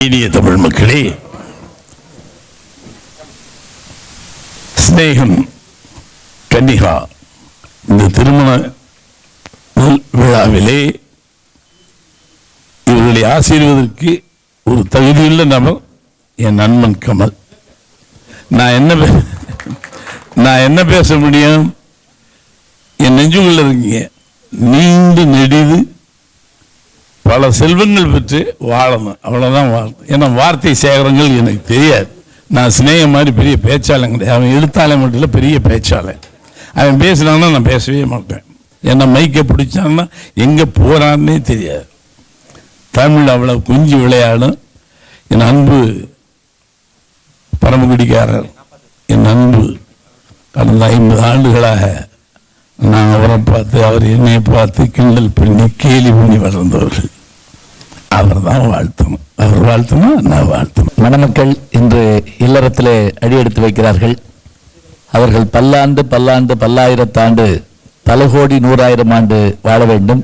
இனிய தமிழ் மக்களே சிநேகம் கன்னிகா இந்த திருமண விழாவிலே இவர்களை ஆசீர்வதற்கு ஒரு தகுதியுள்ள நபர் என் நண்பன் கமல். நான் என்ன நான் என்ன பேச முடியும்? என் நெஞ்சுக்குள்ள இருக்கீங்க. நீண்டு நெடிது பல செல்வங்கள் பெற்று வாழணும். அவ்வளோதான் வாழணும் ஏன்னா வார்த்தை சேகரங்கள் எனக்கு தெரியாது. நான் சிநேகம் மாதிரி பெரிய பேச்சாளன் கிடையாது. அவன் எழுத்தாளன் மட்டும் இல்லை பெரிய பேச்சாளன். அவன் பேசினான்னா நான் பேசவே மாட்டேன். ஏன்னா மைக்கை பிடிச்சான்னா எங்கே போகிறான்னே தெரியாது. தமிழ் அவ்வளோ குஞ்சு விளையாடும். என் அன்பு பரமக்குடிக்காரர் என் அன்பு கடந்த ஐம்பது ஆண்டுகளாக நான் அவரை பார்த்து அவர் என்னை பார்த்து கிண்டல் பண்ணி கேலி பண்ணி வளர்ந்தவர் அவர் தான் வாழ்த்தணும் அவர் வாழ்த்தணும் நான் வாழ்த்தணும் மணமக்கள் இன்று இல்லறத்திலே அடியெடுத்து வைக்கிறார்கள். அவர்கள் பல்லாண்டு பல்லாண்டு பல்லாயிரத்தாண்டு பல கோடி நூறாயிரம் ஆண்டு வாழ வேண்டும்.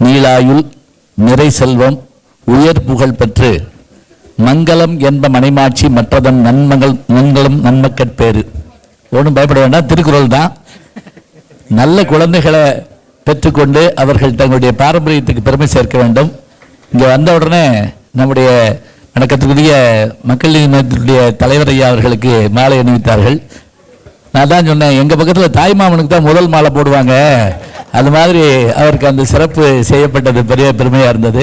நீளாயுள் நிறை செல்வம் உயர் புகழ் பெற்று மங்களம் என்ப மனைமாட்சி மற்றதன் நன்மங்கள் மங்களம் நன்மக்கட்பேறு ஒன்றும் பயப்பட வேண்டாம் திருக்குறள் தான். நல்ல குழந்தைகளை பெற்றுக்கொண்டு அவர்கள் தங்களுடைய பாரம்பரியத்துக்கு பெருமை சேர்க்க வேண்டும். இங்கே வந்த உடனே நம்முடைய வணக்கத்துக்குரிய மக்கள் நீதி தலைவர் ஐயா அவர்களுக்கு மாலை அணிவித்தார்கள். நான் தான் சொன்னேன் எங்கள் பக்கத்தில் தாய்மாமனுக்கு தான் முதல் மாலை போடுவாங்க. அது மாதிரி அவருக்கு அந்த சிறப்பு செய்யப்பட்டது பெரிய பெருமையாக இருந்தது.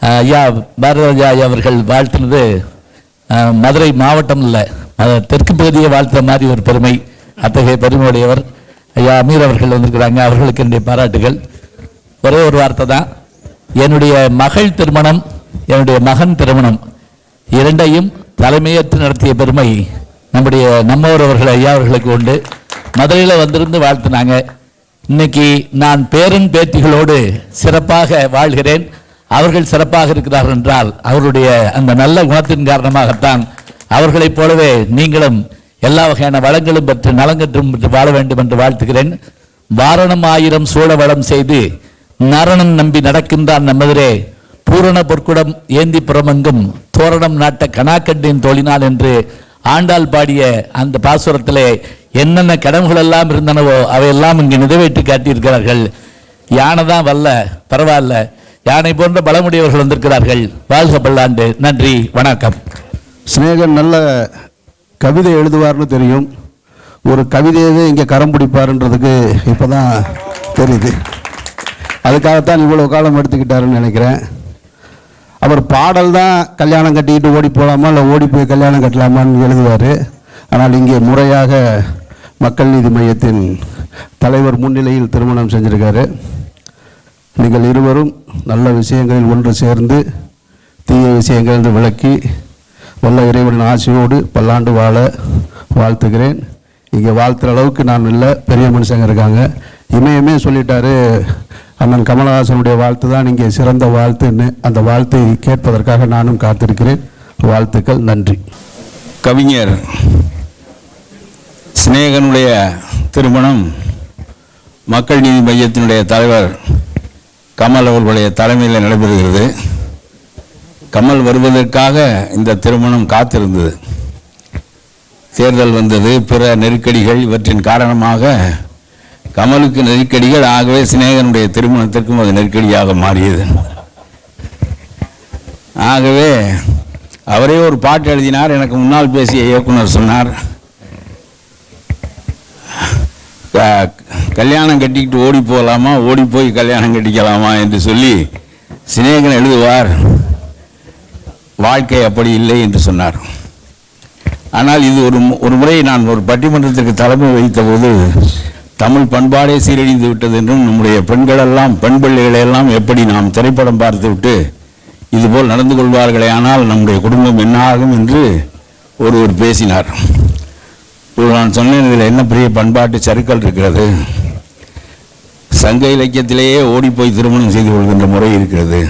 ஐயா பாரதராஜா ஐயா அவர்கள் வாழ்த்தினது மதுரை மாவட்டம் இல்லை தெற்கு பகுதியை வாழ்த்த மாதிரி ஒரு பெருமை அத்தகைய பெருமையுடையவர். ஐயா அமீர் அவர்கள் வந்திருக்கிறாங்க அவர்களுக்கு என்னுடைய பாராட்டுகள். ஒரே ஒரு வார்த்தை தான். என்னுடைய மகள் திருமணம் என்னுடைய மகன் திருமணம் இரண்டையும் தலைமையேற்று நடத்திய பெருமை நம்முடைய நம்மவர் அவர்கள் ஐயா அவர்களுக்கு உண்டு. மதுரையில் வந்திருந்து வாழ்த்துனாங்க. இன்னைக்கு நான் பேரன் பேத்திகளோடு சிறப்பாக வாழ்கிறேன். அவர்கள் சிறப்பாக இருக்கிறார்கள் என்றால் அவருடைய அந்த நல்ல குணத்தின் காரணமாகத்தான் அவர்களைப் போலவே நீங்களும் எல்லா வகையான வளங்களும் பெற்று நலங்கற்றும் பெற்று வாழ வேண்டும் என்று வாழ்த்துகிறேன். வாரணம் ஆயிரம் சூழ வளம் செய்து நரணன் நம்பி நடக்கின்றான் நம்மதிரே பூரண பொற்குடம் ஏந்தி புறமங்கும் தோரணம் நாட்ட கணாக்கண்டின் தோழினால் என்று ஆண்டாள் பாடிய அந்த பாசுரத்திலே என்னென்ன கடவுள்கள் எல்லாம் இருந்தனவோ அவையெல்லாம் இங்கு நிறைவேற்றி காட்டியிருக்கிறார்கள். யானை தான் வல்ல பரவாயில்ல. யானை போன்ற பலமுடையவர்கள் வந்திருக்கிறார்கள். வாழ்க பல்லாண்டு. நன்றி. வணக்கம். சினேகன் நல்ல கவிதை எழுதுவார்னு தெரியும். ஒரு கவிதையவே இங்கே கரம் பிடிப்பாருன்றதுக்கு இப்போ தான் தெரியுது. அதுக்காகத்தான் இவ்வளோ காலம் எடுத்துக்கிட்டாருன்னு நினைக்கிறேன். அவர் பாடல் தான் கல்யாணம் கட்டிக்கிட்டு ஓடி போகலாமா இல்லை ஓடி போய் கல்யாணம் கட்டலாமான்னு எழுதுவார். ஆனால் இங்கே முறையாக மக்கள் நீதி மையத்தின் தலைவர் முன்னிலையில் திருமணம் செஞ்சுருக்காரு. நீங்கள் இருவரும் நல்ல விஷயங்களில் ஒன்று சேர்ந்து தீய விஷயங்கள் விளக்கி வல்ல இறைவனின் ஆசையோடு பல்லாண்டு வாழ வாழ்த்துகிறேன். இங்கே வாழ்த்துற அளவுக்கு நான் இல்லை பெரிய மனுஷங்க இருக்காங்க. இமயமே சொல்லிட்டாரு அண்ணன் கமலஹாசனுடைய வாழ்த்து தான் இங்கே சிறந்த வாழ்த்துன்னு அந்த வாழ்த்தை கேட்பதற்காக நானும் காத்திருக்கிறேன். வாழ்த்துக்கள் நன்றி. கவிஞர் சிநேகனுடைய திருமணம் மக்கள் நீதி மையத்தினுடைய தலைவர் கமல் அவர்களுடைய தலைமையில் நடைபெறுகிறது. கமல் வருவதற்காக இந்த திருமணம் காத்திருந்தது. தேர்தல் வந்தது பிற நெருக்கடிகள் இவற்றின் காரணமாக கமலுக்கு நெருக்கடிகள் ஆகவே சிநேகனுடைய திருமணத்திற்கும் அது நெருக்கடியாக மாறியது. ஆகவே அவரே ஒரு பாட்டு எழுதினார் எனக்கு முன்னால் பேசிய இயக்குனர் சொன்னார் கல்யாணம் கட்டிக்கிட்டு ஓடி போகலாமா ஓடி போய் கல்யாணம் கட்டிக்கலாமா? என்று சொல்லி சிநேகன் எழுதுவார் வாழ்க்கை அப்படி இல்லை என்று சொன்னார். ஆனால் இது ஒரு மு- ஒரு முறை நான் ஒரு பட்டிமன்றத்திற்கு தலைமை வைத்தபோது தமிழ் பண்பாடே சீரழிந்து விட்டது என்றும் நம்முடைய பெண்களெல்லாம் பெண் பிள்ளைகளையெல்லாம் எப்படி நாம் திரைப்படம் பார்த்துவிட்டு இதுபோல் நடந்து கொள்வார்களே ஆனால் நம்முடைய குடும்பம் என்ன ஆகும் என்று ஒருவர் பேசினார். இப்போது நான் சொன்னேன் இதில் என்ன பெரிய பண்பாட்டு சறுக்கல் இருக்கிறது? சங்க இலக்கியத்திலேயே ஓடிப்போய் திருமணம் செய்து கொள்கின்ற முறை இருக்கிறது.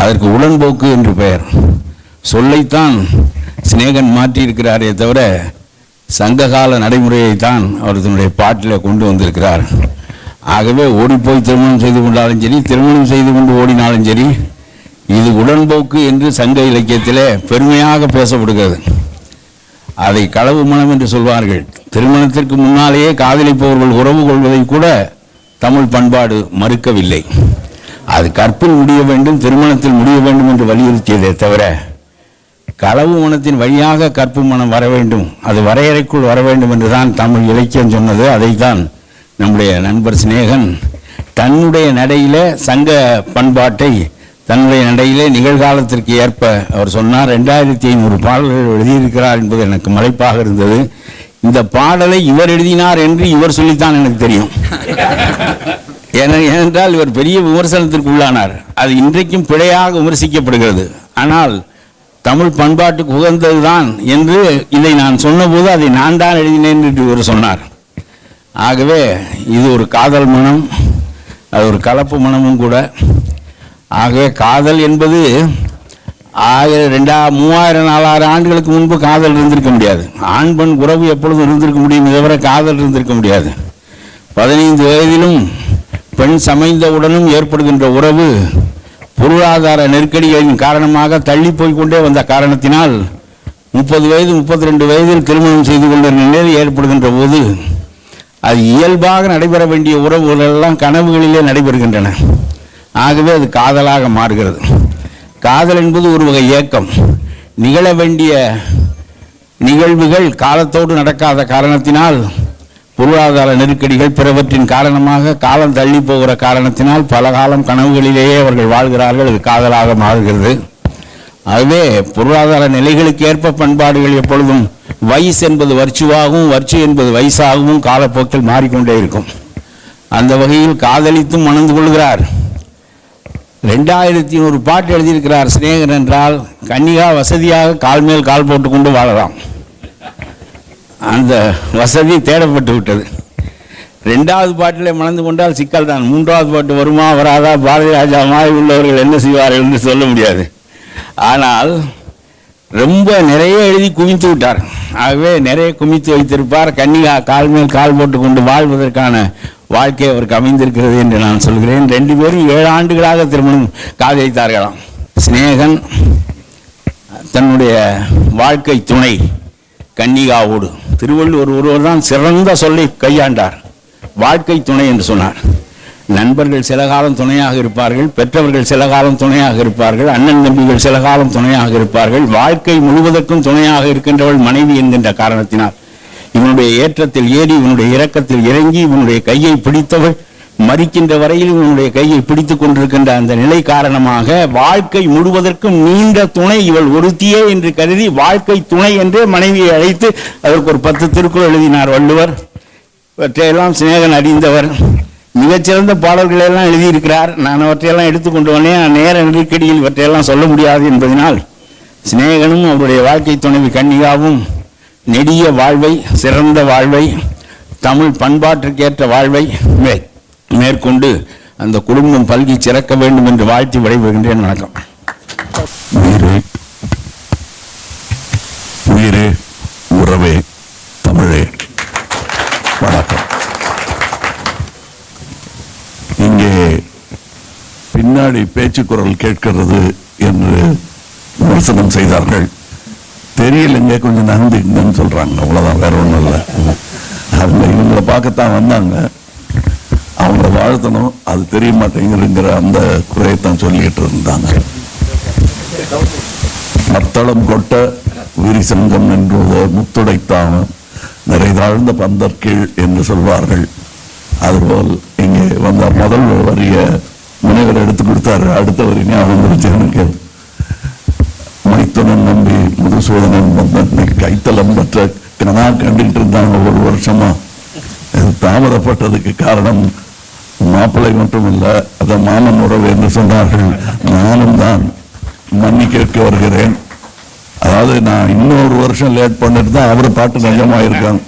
அதற்கு உடன்போக்கு என்று பெயர். சொல்லைத்தான் சிநேகன் மாற்றியிருக்கிறாரே தவிர சங்ககால நடைமுறையைத்தான் அவர் தன்னுடைய பாட்டில் கொண்டு வந்திருக்கிறார். ஆகவே ஓடிப்போய் திருமணம் செய்து கொண்டாலும் சரி திருமணம் செய்து கொண்டு ஓடினாலும் சரி இது உடன்போக்கு என்று சங்க இலக்கியத்திலே பெருமையாக பேசப்படுகிறது. அதை களவு மனம் என்று சொல்வார்கள். திருமணத்திற்கு முன்னாலேயே காதலிப்பவர்கள் உறவு கொள்வதை கூட தமிழ் பண்பாடு மறுக்கவில்லை. அது கற்பில் முடிய வேண்டும் திருமணத்தில் முடிய வேண்டும் என்று வலியுறுத்தியதே தவிர களவு மனத்தின் வழியாக கற்பு மனம் வர வேண்டும். அது வரையறைக்குள் வர வேண்டும் என்றுதான் தமிழ் இலக்கியம் சொன்னது. அதைத்தான் நம்முடைய நண்பர் சிநேகன் தன்னுடைய நடையில சங்க பண்பாட்டை தன்னுடைய நடையிலே நிகழ்காலத்திற்கு ஏற்ப அவர் சொன்னார். ரெண்டாயிரத்தி ஐநூறு பாடல்கள் எழுதியிருக்கிறார் என்பது எனக்கு மலைப்பாக இருந்தது. இந்த பாடலை இவர் எழுதினார் என்று இவர் சொல்லித்தான் எனக்கு தெரியும். ஏனென்றால் இவர் பெரிய விமர்சனத்திற்கு உள்ளானார் அது இன்றைக்கும் பிழையாக விமர்சிக்கப்படுகிறது. ஆனால் தமிழ் பண்பாட்டுக்கு உகந்ததுதான் என்று இதை நான் சொன்னபோது அதை நான் தான் எழுதினேன் என்று இவர் சொன்னார். ஆகவே இது ஒரு காதல் மனம் அது ஒரு கலப்பு மனமும் கூட. ஆகவே காதல் என்பது ஆயிரம் ரெண்டா மூவாயிரம் நாலாயிரம் ஆண்டுகளுக்கு முன்பு காதல் இருந்திருக்க முடியாது. ஆண் பெண் உறவு எப்பொழுதும் இருந்திருக்க முடியும். தவிர காதல் இருந்திருக்க முடியாது. பதினைந்து வயதிலும் பெண் சமைந்தவுடனும் ஏற்படுகின்ற உறவு பொருளாதார நெருக்கடிகளின் காரணமாக தள்ளி போய்கொண்டே வந்த காரணத்தினால் முப்பது வயது முப்பத்தி ரெண்டு வயதில் திருமணம் செய்து கொண்ட நிலை ஏற்படுகின்ற போது அது இயல்பாக நடைபெற வேண்டிய உறவுகள் எல்லாம் கனவுகளிலே நடைபெறுகின்றன. ஆகவே அது காதலாக மாறுகிறது. காதல் என்பது ஒரு வகை ஏக்கம். நிகழ வேண்டிய நிகழ்வுகள் காலத்தோடு நடக்காத காரணத்தினால் பொருளாதார நெருக்கடிகள் பிறவற்றின் காரணமாக காலம் தள்ளி போகிற காரணத்தினால் பல காலம் கனவுகளிலேயே அவர்கள் வாழ்கிறார்கள். அது காதலாக மாறுகிறது. அதுவே பொருளாதார நிலைகளுக்கு ஏற்ப பண்பாடுகள் எப்பொழுதும் வயசு என்பது வர்ச்சுவாகவும் வர்ச்சு என்பது வயசாகவும் காலப்போக்கில் மாறிக்கொண்டே இருக்கும். அந்த வகையில் காதலித்தும் மணந்து கொள்கிறார். ரெண்டாயிரத்தி ஒரு பாட்டு எழுதியிருக்கிறார். சிநேகன் என்றால் கன்னிகா வசதியாக கால் மேல் கால் போட்டுக்கொண்டு வாழலாம். அந்த வசதி தேடப்பட்டு விட்டது. ரெண்டாவது பாட்டிலே மணந்து கொண்டால் சிக்கல் தான். மூன்றாவது பாட்டு வருமா வராதா? பாரதி ராஜா மாதிரி உள்ளவர்கள் என்ன செய்வார்கள் என்று சொல்ல முடியாது. ஆனால் ரொம்ப நிறைய எழுதி குவித்து விட்டார். ஆகவே நிறைய குவித்து வைத்திருப்பார். கன்னிகா கால் மேல் கால் போட்டு கொண்டு வாழ்வதற்கான வாழ்க்கை அவருக்கு அமைந்திருக்கிறது என்று நான் சொல்கிறேன். ரெண்டு பேரும் ஏழு ஆண்டுகளாக திருமணம் காதலித்தார்களாம். சிநேகன் தன்னுடைய வாழ்க்கை துணை கன்னிகாவோடு. திருவள்ளுவர் ஒருவர் தான் சிறந்த சொல்லை கையாண்டார். வாழ்க்கை துணை என்று சொன்னார். நண்பர்கள் சில காலம் துணையாக இருப்பார்கள் பெற்றவர்கள் சில காலம் துணையாக இருப்பார்கள் அண்ணன் தம்பிகள் சில காலம் துணையாக இருப்பார்கள் வாழ்க்கை முழுவதற்கும் துணையாக இருக்கின்றவள் மனைவி என்கின்ற காரணத்தினால் இவனுடைய ஏற்றத்தில் ஏறி இவனுடைய இறக்கத்தில் இறங்கி இவனுடைய கையை பிடித்தவள் மறிக்கின்ற வரையில் இவனுடைய கையை பிடித்துக் கொண்டிருக்கின்ற அந்த நிலை காரணமாக வாழ்க்கை முழுவதற்கும் நீண்ட துணை இவள் ஒருத்தியே என்று கருதி வாழ்க்கை துணை என்றே மனைவியை அழைத்து அதற்கு ஒரு பத்து திருக்குறள் எழுதினார் வள்ளுவர். இவற்றையெல்லாம் சிநேகன் அறிந்தவர். மிகச்சிறந்த பாடல்களை எல்லாம் எழுதியிருக்கிறார். நான் அவற்றையெல்லாம் எடுத்துக்கொண்டு வந்தேன். நேர நெருக்கடியில் இவற்றையெல்லாம் சொல்ல முடியாது என்பதனால் சிநேகனும் அவருடைய வாழ்க்கை துணைவி கன்னிகாவும் நெடிய வாழ்வை சிறந்த வாழ்வை தமிழ் பண்பாட்டிற்கேற்ற வாழ்வை மேற்கொண்டு அந்த குடும்பம் பல்கி சிறக்க வேண்டும் என்று வாழ்த்தி விடைபெறுகின்றேன். வணக்கம். உயிரே உயிரே உறவே தமிழே. வணக்கம். இங்கே பின்னாடி பேச்சு குரல் கேட்கிறது என்று விமர்சனம் செய்தார்கள். தெரியலைங்க கொஞ்சம் நந்திங்கன்னு சொல்றாங்க. அவ்வளவுதான் வேற ஒண்ணும் இல்லை. அவங்க இவங்களை பார்க்கத்தான் வந்தாங்க. அவங்கள வாழ்த்தணும். அது தெரிய மாட்டேங்குதுங்கிற அந்த குறையத்தான் சொல்லிட்டு இருந்தாங்க. மத்தளம் கொட்ட விரிசங்கம் என்றுவது முத்துடைத்தான் நிறைதாழ்ந்த பந்தற்கீழ் என்று சொல்வார்கள். அதுபோல் இங்கே வந்த முதல் வரிய முனைவர் எடுத்து கொடுத்தாரு. அடுத்த வரி ஞாபகம் வந்துருச்சு எனக்கு மைத்துனன் நம்பி மதுசூதனன் வந்தன் கைத்தலம் பெற்ற கனா கண்டுகிட்டு இருந்தாங்க ஒரு வருஷமா. இது தாமதப்பட்டதுக்கு காரணம் மாப்பிள்ளை மட்டும் இல்லை அதை மாமன் உறவு என்று சொன்னார்கள். நானும் தான் மன்னி கேட்க வருகிறேன். அதாவது நான் இன்னொரு வருஷம் லேட் பண்ணிட்டு தான் அவர் பாட்டு நிஜமாயிருக்காங்க.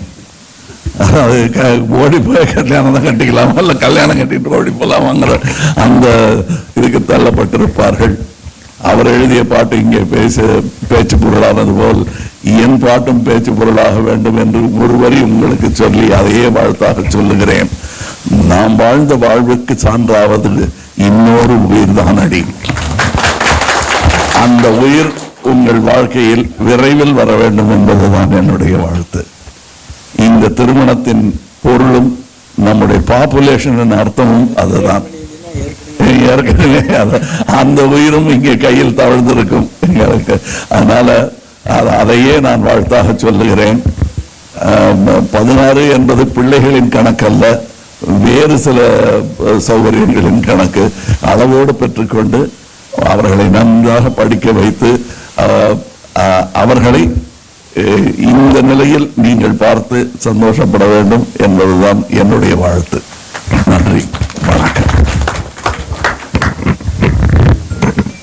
அதாவது க- ஓடி போய் கல்யாணம் தான் கட்டிக்கலாமா? இல்லை கல்யாணம் கட்டிட்டு ஓடி போகலாமாங்கிற அந்த இதுக்கு தள்ளப்பட்டிருப்பார்கள். அவர் எழுதிய பாட்டு இங்கே பேச பேச்சு பொருளானது போல் என் பாட்டும் பேச்சு பொருளாக வேண்டும் என்று ஒரு வரி உங்களுக்கு சொல்லி அதையே வாழ்த்தாக சொல்லுகிறேன். நாம் வாழ்ந்த வாழ்வுக்கு சான்றாவது இன்னொரு உயிர் தான் அடி. அந்த உயிர் உங்கள் வாழ்க்கையில் விரைவில் வர வேண்டும் என்பதுதான் என்னுடைய வாழ்த்து. இந்த திருமணத்தின் பொருளும் நம்முடைய பாப்புலேஷனின் அர்த்தமும் அதுதான். ஏற்கனவே அந்த உயிரும் இங்கே கையில் தவழ்ந்திருக்கும் எங்களுக்கு. அதனால அத- அதையே நான் வாழ்த்தாக சொல்லுகிறேன். பதினாறு என்பது பிள்ளைகளின் கணக்கல்ல. வேறு சில சௌகரியங்களின் கணக்கு அளவோடு பெற்றுக்கொண்டு அவர்களை நன்றாக படிக்க வைத்து அஹ், அஹ், அவர்களை அஹ், இந்த நிலையில் நீங்கள் பார்த்து சந்தோஷப்பட வேண்டும் என்பதுதான் என்னுடைய வாழ்த்து. நன்றி.